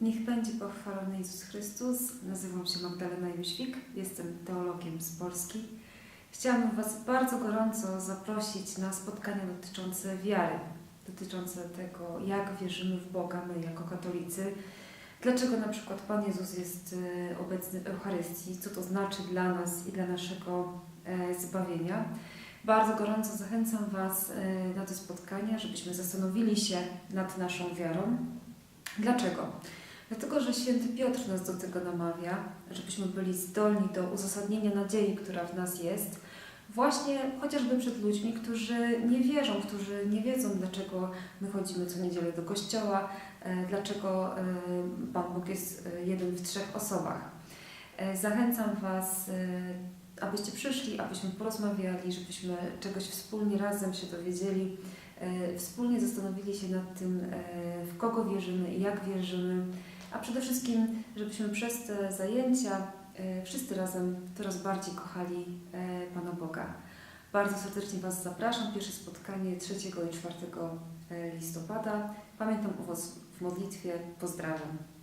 Niech będzie pochwalony Jezus Chrystus. Nazywam się Magdalena Jóźwik, jestem teologiem z Polski. Chciałabym Was bardzo gorąco zaprosić na spotkania dotyczące wiary, dotyczące tego, jak wierzymy w Boga my jako katolicy, dlaczego na przykład Pan Jezus jest e, obecny w Eucharystii, co to znaczy dla nas i dla naszego e, zbawienia. Bardzo gorąco zachęcam Was e, na te spotkania, żebyśmy zastanowili się nad naszą wiarą. Dlaczego? Dlatego, że święty Piotr nas do tego namawia, żebyśmy byli zdolni do uzasadnienia nadziei, która w nas jest, właśnie chociażby przed ludźmi, którzy nie wierzą, którzy nie wiedzą, dlaczego my chodzimy co niedzielę do kościoła, e, dlaczego e, Pan Bóg jest e, jeden w trzech osobach. Zachęcam Was, abyście przyszli, abyśmy porozmawiali, żebyśmy czegoś wspólnie razem się dowiedzieli, wspólnie zastanowili się nad tym, w kogo wierzymy i jak wierzymy, a przede wszystkim, żebyśmy przez te zajęcia e, wszyscy razem coraz bardziej kochali e, Pana Boga. Bardzo serdecznie Was zapraszam. Pierwsze spotkanie 3 i 4 listopada. Pamiętam o Was w modlitwie. Pozdrawiam.